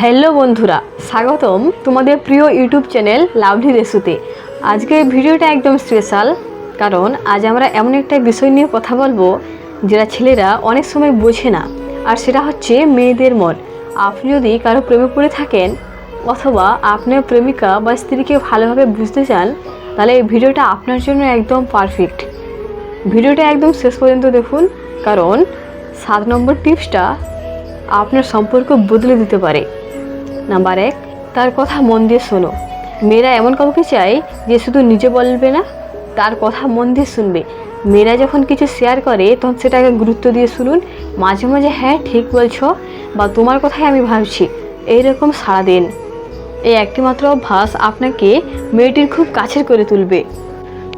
Hello বন্ধুরা, স্বাগতম তোমাদের প্রিয় ইউটিউব চ্যানেল লাভলি রেসুতে। আজকের ভিডিওটা একদম স্পেশাল কারণ আজ আমরা এমন একটা বিষয় নিয়ে কথা বলব যেটা ছেলেরা অনেক সময় বোঝে না, আর সেটা হচ্ছে মেয়েদের মন। আপনি যদি কারও প্রেমে পড়ে থাকেন, অথবা আপনার প্রেমিকা বা স্ত্রীকে ভালোভাবে বুঝতে চান, তাহলে এই ভিডিওটা আপনার জন্য একদম পারফেক্ট ভিডিওটা একদম শেষ পর্যন্ত দেখুন, কারণ সাত নম্বর টিপসটা আপনার সম্পর্ক বদলে দিতে পারে। নাম্বার এক, তার কথা মন দিয়ে শোনো। মেয়েরা এমন কাউকে চায় যে শুধু নিজে বলবে না, তার কথা মন দিয়ে শুনবে। মেয়েরা যখন কিছু শেয়ার করে, তখন সেটাকে গুরুত্ব দিয়ে শুনুন। মাঝে মাঝে হ্যাঁ ঠিক বলছো বা তোমার কথাই আমি ভাবছি। এইরকম সারা দিন এই একটি মাত্র অভ্যাস আপনাকে মেয়েটির খুব কাছের করে তুলবে।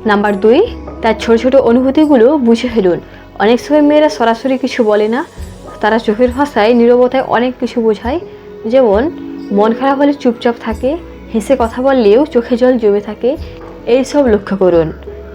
নাম্বার দুই, তার ছোট ছোট অনুভূতিগুলো বুঝে ফেলুন। অনেক সময় মেয়েরা সরাসরি কিছু বলে না। তারা চোখের ভাষায়, নীরবতায় অনেক কিছু বোঝায়। যেমন মন খারাপ হলে চুপচাপ থাকে, হেসে কথা বললেও চোখে জল জমে থাকে এই সব লক্ষ্য করুন।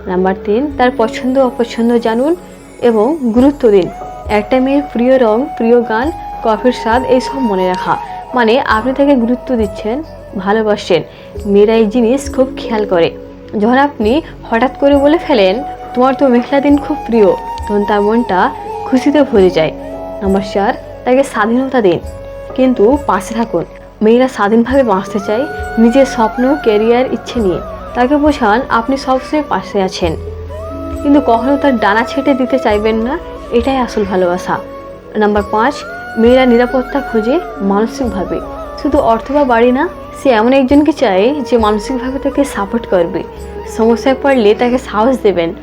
নাম্বার তিন, তার পছন্দ, অপছন্দ জানুন এবং গুরুত্ব দিন। একটা মেয়ের প্রিয় রং, প্রিয় গান, কফির স্বাদ, এইসব মনে রাখা। মানে আপনি তাকে গুরুত্ব দিচ্ছেন ভালোবাসেন মেয়েরা এই জিনিস খুব খেয়াল করে। যখন আপনি হঠাৎ করে বলে ফেলেন, তোমার তো মেঘলা দিন খুব প্রিয়, তখন তার মনটা খুশিতে ভরে যায়। নাম্বার চার, তাকে স্বাধীনতা দিন। কিন্তু পাশে থাকুন। মেয়েরা স্বাধীনভাবে বাঁচতে চায় নিজের স্বপ্ন কেরিয়ার ইচ্ছে নিয়ে। তাকে বোঝান আপনি সবসময় পাশে আছেন। কিন্তু কখনো তার ডানা ছেটে দিতে চাইবেন না, এটাই আসল ভালোবাসা। নাম্বার পাঁচ, মেয়েরা নিরাপত্তা খোঁজে মানসিকভাবে। শুধু অর্থ বা বাড়ি না, সে এমন একজনকে চায় যে মানসিকভাবে তাকে সাপোর্ট করবে। সমস্যায় পড়লে তাকে সাহস দেবেন।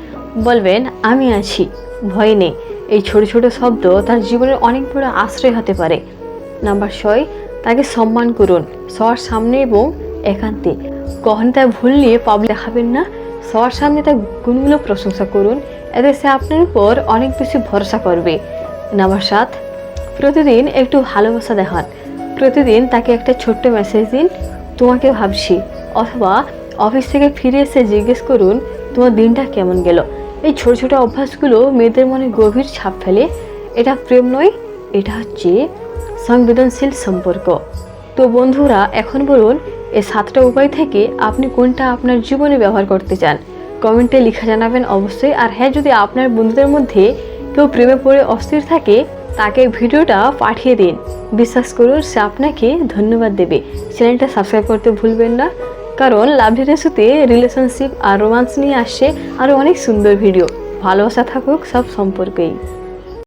বলবেন, আমি আছি। ভয় নেই। এই ছোট ছোট শব্দ তার জীবনের অনেক বড় আশ্রয় হতে পারে। নাম্বার ছয় তাকে সম্মান করুন। সবার সামনে এবং একান্তে। কখন তার ভুল নিয়ে পাবলিক দেখাবেন না। সবার সামনে তার গুণগুলো প্রশংসা করুন। এতে সে আপনার উপর অনেক বেশি ভরসা করবে। নাম্বার সাত, প্রতিদিন একটু ভালোবাসা দেখান। প্রতিদিন তাকে একটা ছোট্ট মেসেজ দিন, তোমাকে ভাবছি। অথবা অফিস থেকে ফিরে এসে জিজ্ঞেস করুন, তোমার দিনটা কেমন গেল? এই ছোট ছোট অভ্যাসগুলো মেয়েদের মনে গভীর ছাপ ফেলে। এটা প্রেম নয়, এটা হচ্ছে সংবেদনশীল সম্পর্ক। তো বন্ধুরা, এখন বলুন, এই সাতটা উপায় থেকে আপনি কোনটা আপনার জীবনে ব্যবহার করতে চান? কমেন্টে লিখে জানাবেন অবশ্যই। আর হ্যাঁ যদি আপনার বন্ধুদের মধ্যে কেউ প্রেমে পড়ে অস্থির থাকে, তাকে ভিডিওটা পাঠিয়ে দিন। বিশ্বাস করুন, সে আপনাকে ধন্যবাদ দেবে। চ্যানেলটা সাবস্ক্রাইব করতে ভুলবেন না, কারণ লাভলি রেসুতে রিলেশনশিপ আর রোমান্স নিয়ে আসছে আরও অনেক সুন্দর ভিডিও ভালোবাসা থাকুক সব সম্পর্কেই।